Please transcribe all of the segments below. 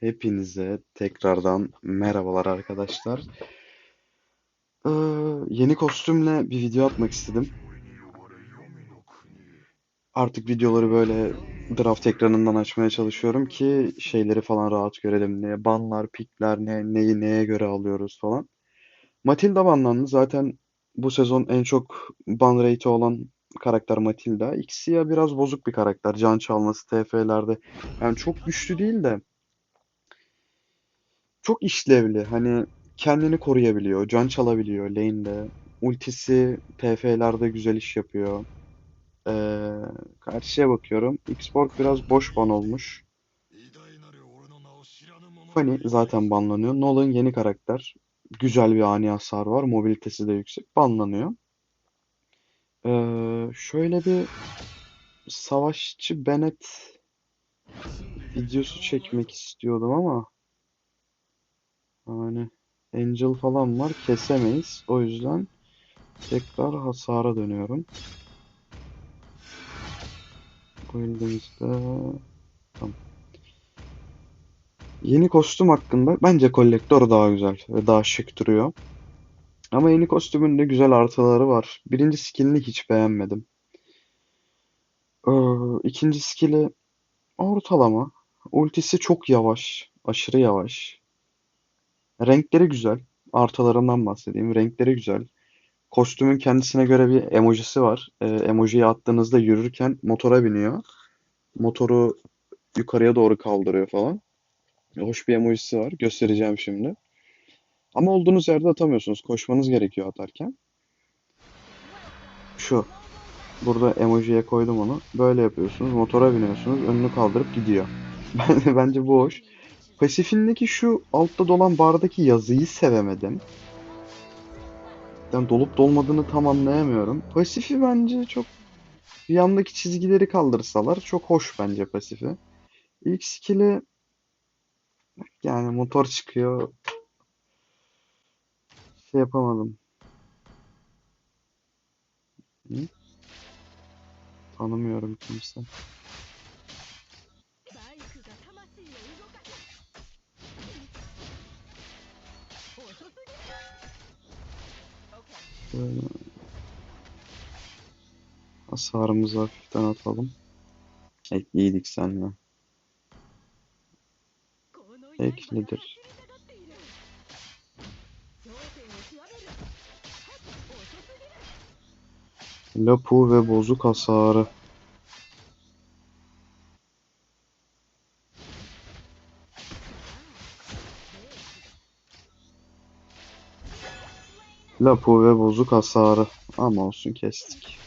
Hepinize tekrardan merhabalar arkadaşlar. Ee, yeni kostümle bir video atmak istedim. Artık videoları böyle draft ekranından açmaya çalışıyorum ki şeyleri falan rahat görelim. Ne banlar, pikler, ne neyi neye göre alıyoruz falan. Matilda banlandı. Zaten bu sezon en çok ban rate'i olan karakter Matilda. Xia biraz bozuk bir karakter. Can çalması TF'lerde. Yani çok güçlü değil de çok işlevli. Hani kendini koruyabiliyor, can çalabiliyor lane'de. Ultisi TF'lerde güzel iş yapıyor. Ee, karşıya bakıyorum. Xborg biraz boş ban olmuş. Fanny zaten banlanıyor. Nolan yeni karakter. Güzel bir ani hasar var. Mobilitesi de yüksek. Banlanıyor. Ee, şöyle bir Savaşçı Bennett videosu çekmek istiyordum ama yani Angel falan var kesemeyiz. O yüzden tekrar hasara dönüyorum. Bu elimizde tamam. Yeni kostüm hakkında bence kolektör daha güzel ve daha şık duruyor. Ama yeni kostümün de güzel artıları var. Birinci skillini hiç beğenmedim. Ee, ikinci skill'i ortalama. Ultisi çok yavaş. Aşırı yavaş. Renkleri güzel. Artılarından bahsedeyim. Renkleri güzel. Kostümün kendisine göre bir emojisi var. Ee, emojiyi attığınızda yürürken motora biniyor. Motoru yukarıya doğru kaldırıyor falan. Hoş bir emojisi var. Göstereceğim şimdi. Ama olduğunuz yerde atamıyorsunuz. Koşmanız gerekiyor atarken. Şu. Burada emojiye koydum onu. Böyle yapıyorsunuz. Motora biniyorsunuz. Önünü kaldırıp gidiyor. Bence bu hoş. Pasifindeki şu altta dolan bardaki yazıyı sevemedim. Yani dolup dolmadığını tam anlayamıyorum. Pasifi bence çok yandaki çizgileri kaldırsalar çok hoş bence pasifi. İlk skill'i yani motor çıkıyor şey yapamadım. Hı? Tanımıyorum kimse. Şöyle hasarımızı hafiften atalım. Ekliydik senle. Eklidir. Lapu ve bozuk hasarı. Lapu ve bozuk hasarı. Ama olsun kestik.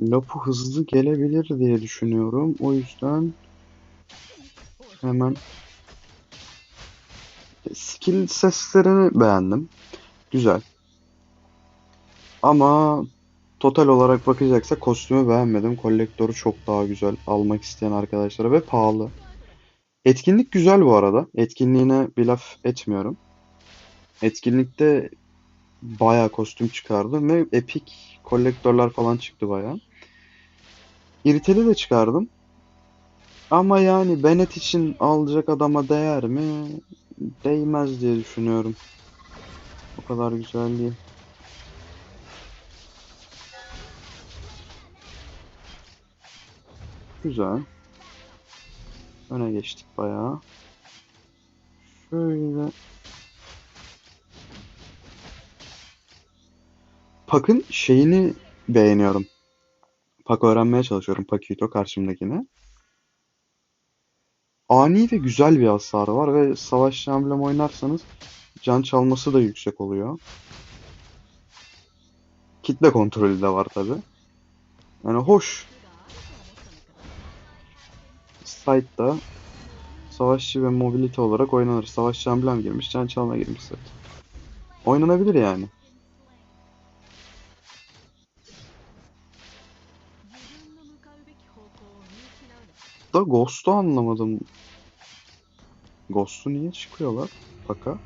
Lapu hızlı gelebilir diye düşünüyorum. O yüzden hemen skill seslerini beğendim. Güzel. Ama total olarak bakacaksak kostümü beğenmedim. Kolektörü çok daha güzel almak isteyen arkadaşlara ve pahalı. Etkinlik güzel bu arada. Etkinliğine bir laf etmiyorum. Etkinlikte bayağı kostüm çıkardım ve epik kolektörler falan çıktı bayağı. İrteli de çıkardım. Ama yani Bennett için alacak adama değer mi? Değmez diye düşünüyorum. O kadar güzel değil. Güzel. Öne geçtik bayağı. Şöyle. Pak'ın şeyini beğeniyorum. Pak öğrenmeye çalışıyorum Pakito karşımdakine. Ani ve güzel bir hasarı var ve savaş emblem oynarsanız can çalması da yüksek oluyor. Kitle kontrolü de var tabi. Yani hoş. Site'da savaşçı ve mobility olarak oynanır. Savaşçı emblem girmiş, can çalma girmiş zaten. Oynanabilir yani. Da Ghost'u anlamadım. Ghost'u niye çıkıyorlar? Paka.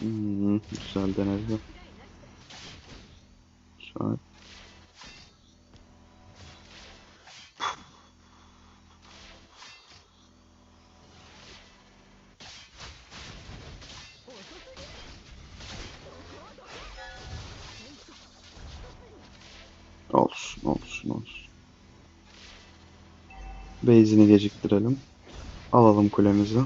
Hmm, güzel denedi. Müsait. Base'ini geciktirelim. Alalım kulemizi.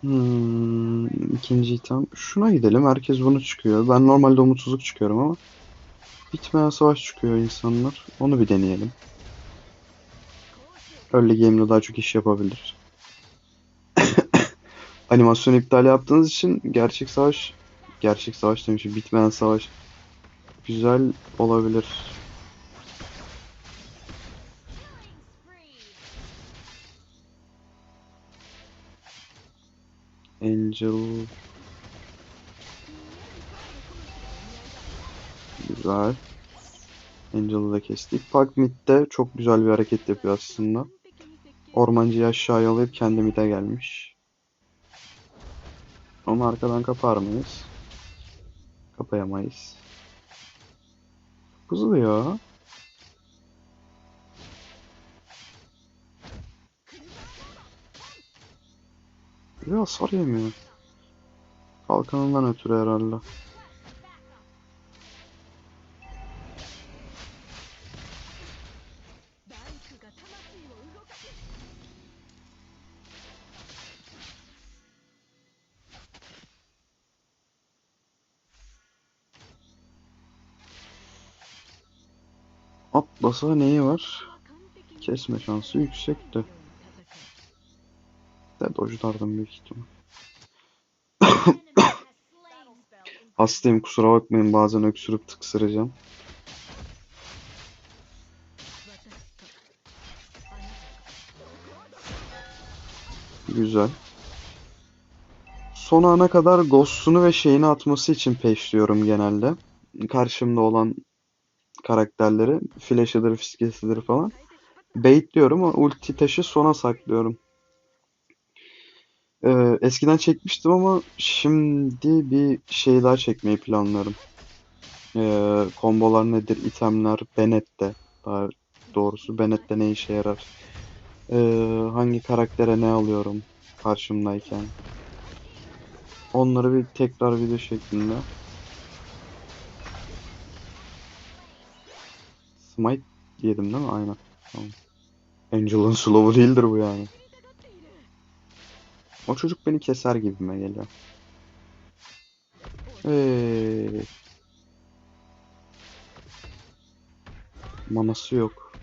Hmm, ikinci item. Şuna gidelim. Herkes bunu çıkıyor. Ben normalde umutsuzluk çıkıyorum ama bitmeyen savaş çıkıyor insanlar. Onu bir deneyelim. Early game'de daha çok iş yapabilir animasyon iptal yaptığınız için gerçek savaş gerçek savaş demişim bitmeyen savaş güzel olabilir. Angel Güzel. Angel'ı da kestik. Park midde çok güzel bir hareket yapıyor aslında. Ormancıyı aşağıya alıp kendi mid'e gelmiş. Onu arkadan kapar mıyız? Kapayamayız. Hızlı ya. Bir hasar yemiyor. Kalkanından ötürü herhalde. Atlas'a neyi var? Kesme şansı yüksek de. De dojlardım büyük ihtimal. Hastayım kusura bakmayın bazen öksürüp tıksıracağım. Güzel. Son ana kadar ghost'unu ve şeyini atması için peşliyorum genelde. Karşımda olan karakterleri. Flash'ıdır, fiskesidir falan. Bait diyorum ama ulti taşı sona saklıyorum. Ee, eskiden çekmiştim ama şimdi bir şey daha çekmeyi planlarım. Ee, kombolar nedir, itemler, Bennett'te. Daha doğrusu Bennett'te ne işe yarar? Ee, hangi karaktere ne alıyorum karşımdayken? Onları bir tekrar video şeklinde Smite yedim değil mi? Aynen. Tamam. Angel'ın slow'u değildir bu yani. O çocuk beni keser gibime geliyor. Ee... Manası yok.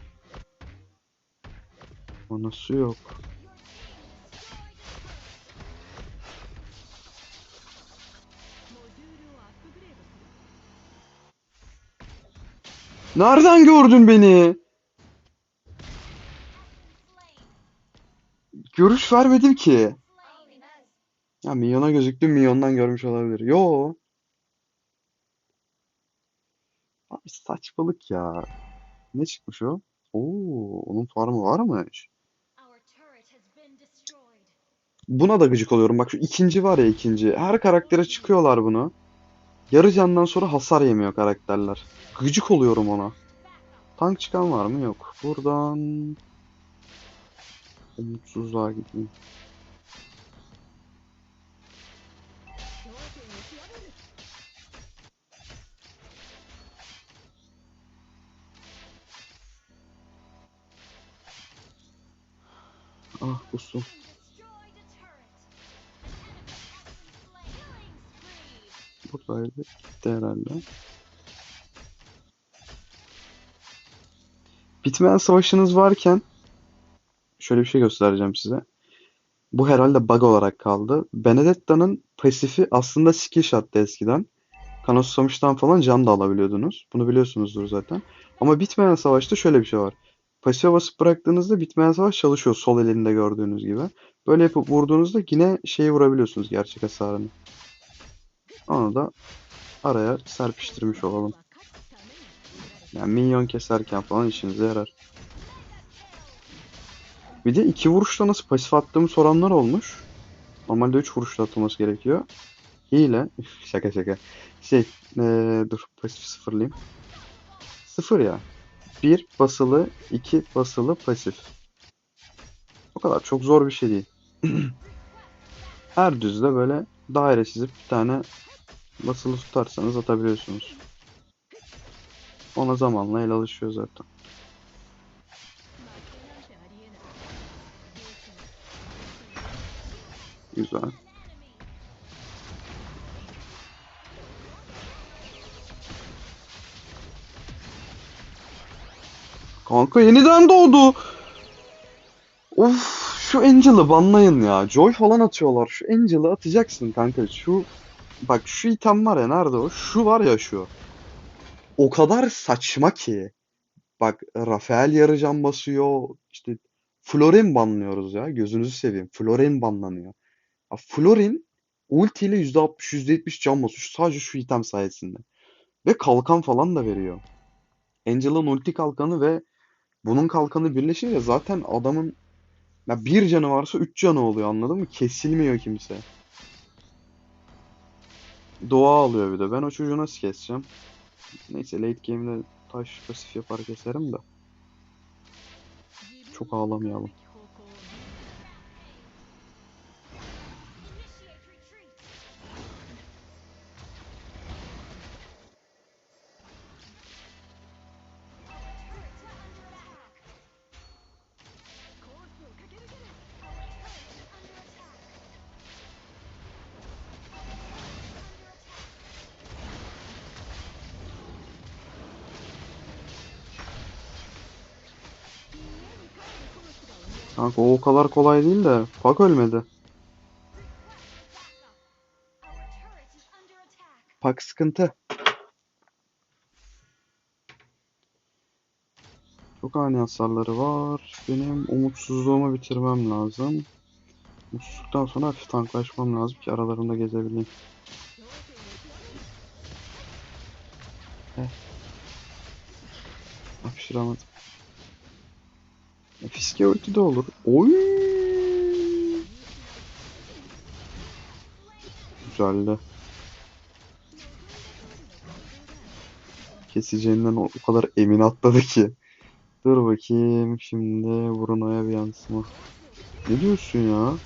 Manası yok. Nereden gördün beni? Görüş vermedim ki. Ya milyona gözüktüm milyondan görmüş olabilir. Yo. Abi saçmalık ya. Ne çıkmış o? Oo, onun farmı varmış. Buna da gıcık oluyorum. Bak şu ikinci var ya ikinci. Her karaktere çıkıyorlar bunu. Yarı candan sonra hasar yemiyor karakterler. Gıcık oluyorum ona. Tank çıkan var mı? Yok. Buradan... Umutsuzluğa gideyim. Ah kustum. Buradaydı. Gitti herhalde. Bitmeyen savaşınız varken şöyle bir şey göstereceğim size. Bu herhalde bug olarak kaldı. Benedetta'nın pasifi aslında skill shot'tı eskiden. Kana susamıştan falan can da alabiliyordunuz. Bunu biliyorsunuzdur zaten. Ama bitmeyen savaşta şöyle bir şey var. Pasife basıp bıraktığınızda bitmeyen savaş çalışıyor sol elinde gördüğünüz gibi. Böyle yapıp vurduğunuzda yine şeyi vurabiliyorsunuz gerçek hasarını. Onu da araya serpiştirmiş olalım. Yani minyon keserken falan işinize yarar. Bir de iki vuruşla nasıl pasif attığımı soranlar olmuş. Normalde üç vuruşla atılması gerekiyor. Hile. şaka şaka. Şey ee, dur pasif sıfırlayayım. Sıfır ya. Bir basılı, iki basılı pasif. O kadar çok zor bir şey değil. Her düzde böyle daire çizip bir tane basılı tutarsanız atabiliyorsunuz. Ona zamanla el alışıyor zaten. Güzel. Kanka yeniden doğdu. Of şu Angel'ı banlayın ya. Joy falan atıyorlar. Şu Angel'ı atacaksın kanka. Şu bak şu item var ya nerede o? Şu var ya şu. O kadar saçma ki. Bak Rafael yarıcan basıyor. İşte Florin banlıyoruz ya. Gözünüzü seveyim. Florin banlanıyor. Ya Florin ultiyle %60 %70 can basıyor. Sadece şu item sayesinde. Ve kalkan falan da veriyor. Angel'ın ulti kalkanı ve bunun kalkanı birleşince zaten adamın ya bir canı varsa 3 canı oluyor anladın mı? Kesilmiyor kimse. Doğa alıyor bir de. Ben o çocuğu nasıl keseceğim? Neyse late game'de taş pasif yapar keserim de. Çok ağlamayalım. Kanka o kadar kolay değil de Pak ölmedi. Pak sıkıntı. Çok ani hasarları var. Benim umutsuzluğumu bitirmem lazım. Umutsuzluktan sonra hafif tanklaşmam lazım ki aralarında gezebileyim. Heh. Hapşıramadım. Fiske ulti de olur. Oy! Güzeldi. Keseceğinden o kadar emin atladı ki. Dur bakayım şimdi Bruno'ya bir yansıma. Ne diyorsun ya?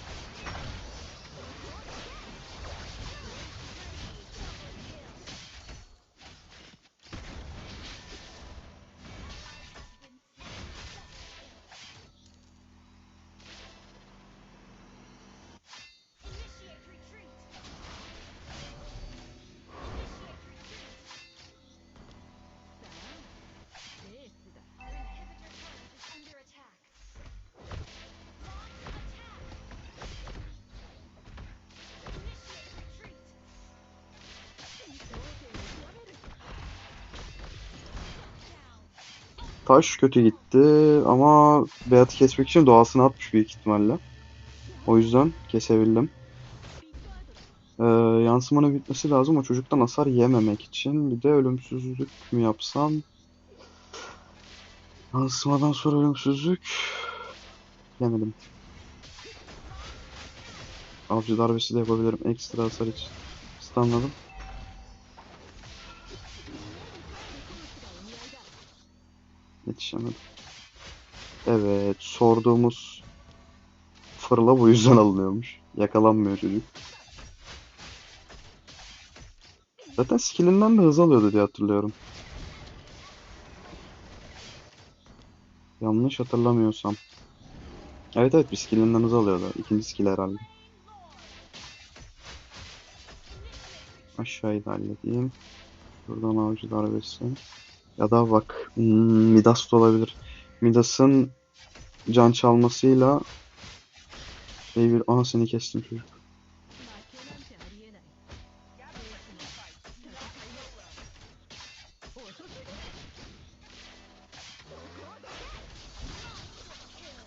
taş kötü gitti ama Beat'ı kesmek için doğasını atmış büyük ihtimalle. O yüzden kesebildim. Ee, yansımanın bitmesi lazım o çocuktan hasar yememek için. Bir de ölümsüzlük mü yapsam? Yansımadan sonra ölümsüzlük... Yemedim. Avcı darbesi de yapabilirim ekstra hasar için. Stunladım. Yetişemedim. Evet, sorduğumuz fırla bu yüzden alınıyormuş. Yakalanmıyor çocuk. Zaten skillinden de hız alıyordu diye hatırlıyorum. Yanlış hatırlamıyorsam. Evet evet bir skillinden hız alıyordu. İkinci skill herhalde. Aşağıyı da halledeyim. Buradan avcı darbesi. Ya da bak hmm, Midas da olabilir. Midas'ın can çalmasıyla şey bir aha seni kestim çocuk.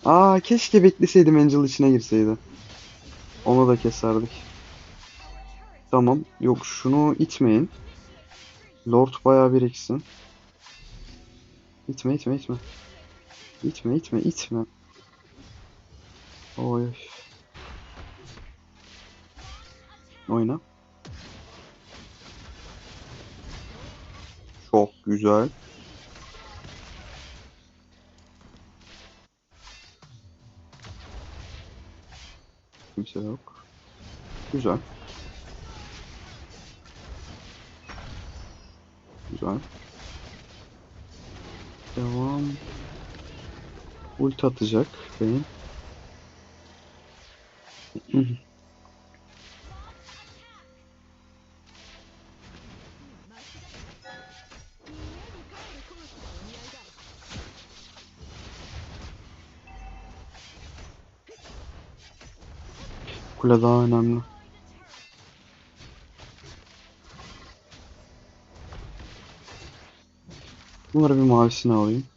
Aa keşke bekleseydim Angel içine girseydi. Onu da keserdik. Tamam. Yok şunu itmeyin. Lord bayağı biriksin. İtme itme itme. İtme itme itme. Oy. Oyna. Çok güzel. Kimse yok. Güzel. Güzel. Devam. Ulti atacak benim. Kule daha önemli. Bunları bir mavisini alayım.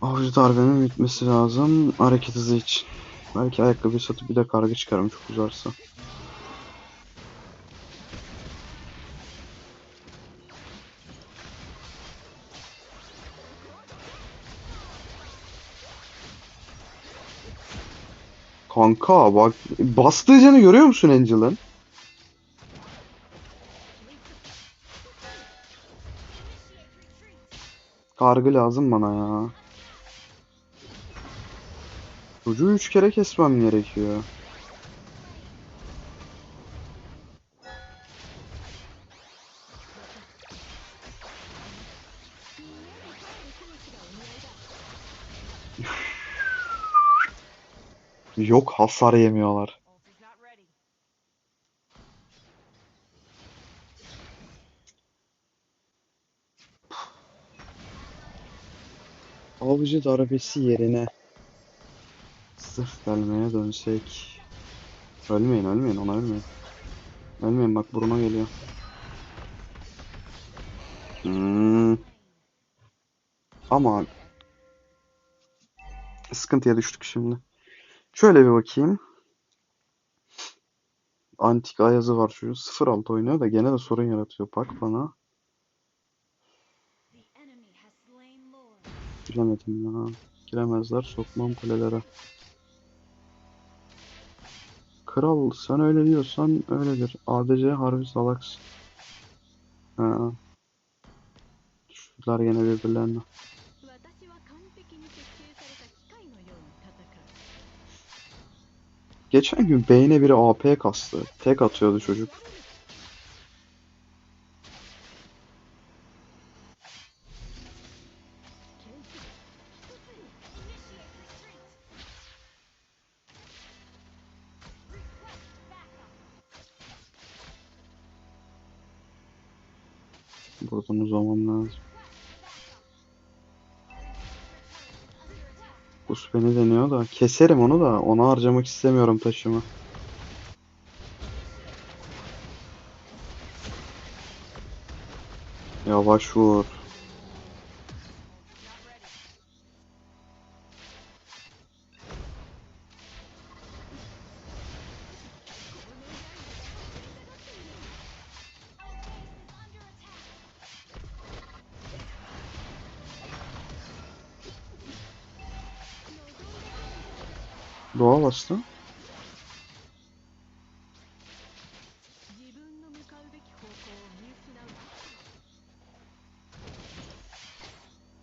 Avcı darbenin bitmesi lazım hareket hızı için. Belki ayakkabı satıp bir de kargı çıkarım çok uzarsa. Kanka bak bastığı canı görüyor musun Angel'ın? Kargı lazım bana ya. Çocuğu üç kere kesmem gerekiyor. Yok hasar yemiyorlar. Avcı darbesi yerine sırf gelmeye dönsek. Ölmeyin ölmeyin ona ölmeyin. Ölmeyin bak Bruno geliyor. Hmm. Ama sıkıntıya düştük şimdi. Şöyle bir bakayım. Antik Ayaz'ı var çocuğun. 0-6 oynuyor da gene de sorun yaratıyor. Bak bana. Giremedim ya. Giremezler sokmam kulelere. Kral sen öyle diyorsan öyledir. ADC harbi salaks. Ha. Düştüler gene birbirlerine. Geçen gün beyne biri AP kastı. Tek atıyordu çocuk. Buradan uzamam lazım. Gus beni deniyor da. Keserim onu da. Ona harcamak istemiyorum taşımı. Yavaş vur. bastın?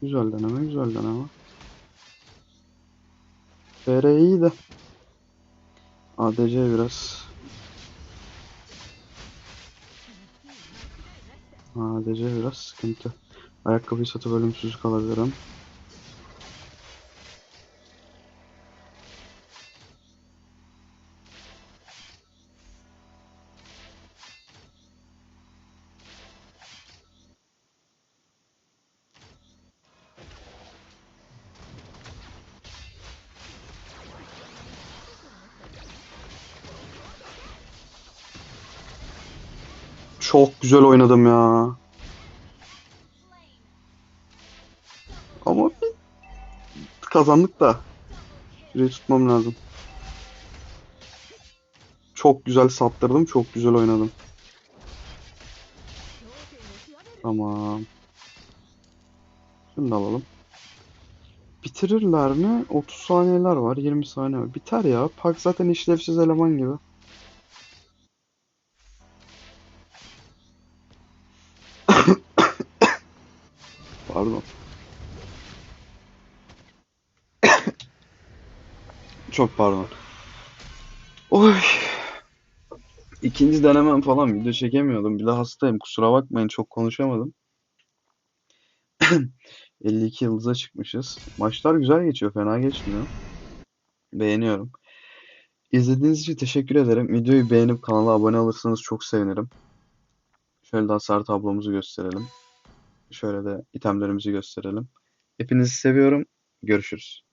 Güzel deneme, güzel deneme. FR iyi de. ADC biraz. ADC biraz sıkıntı. Ayakkabıyı satıp ölümsüzlük alabilirim. Çok güzel oynadım ya. Ama kazandık da. Şurayı tutmam lazım. Çok güzel saptırdım. Çok güzel oynadım. Tamam. Şunu da alalım. Bitirirler mi? 30 saniyeler var. 20 saniye var. Biter ya. Park zaten işlevsiz eleman gibi. Pardon. Çok pardon. Oy. İkinci denemem falan video çekemiyordum. Bir de hastayım. Kusura bakmayın çok konuşamadım. 52 yıldıza çıkmışız. Maçlar güzel geçiyor. Fena geçmiyor. Beğeniyorum. İzlediğiniz için teşekkür ederim. Videoyu beğenip kanala abone olursanız çok sevinirim. Şöyle de hasar tablomuzu gösterelim. Şöyle de itemlerimizi gösterelim. Hepinizi seviyorum. Görüşürüz.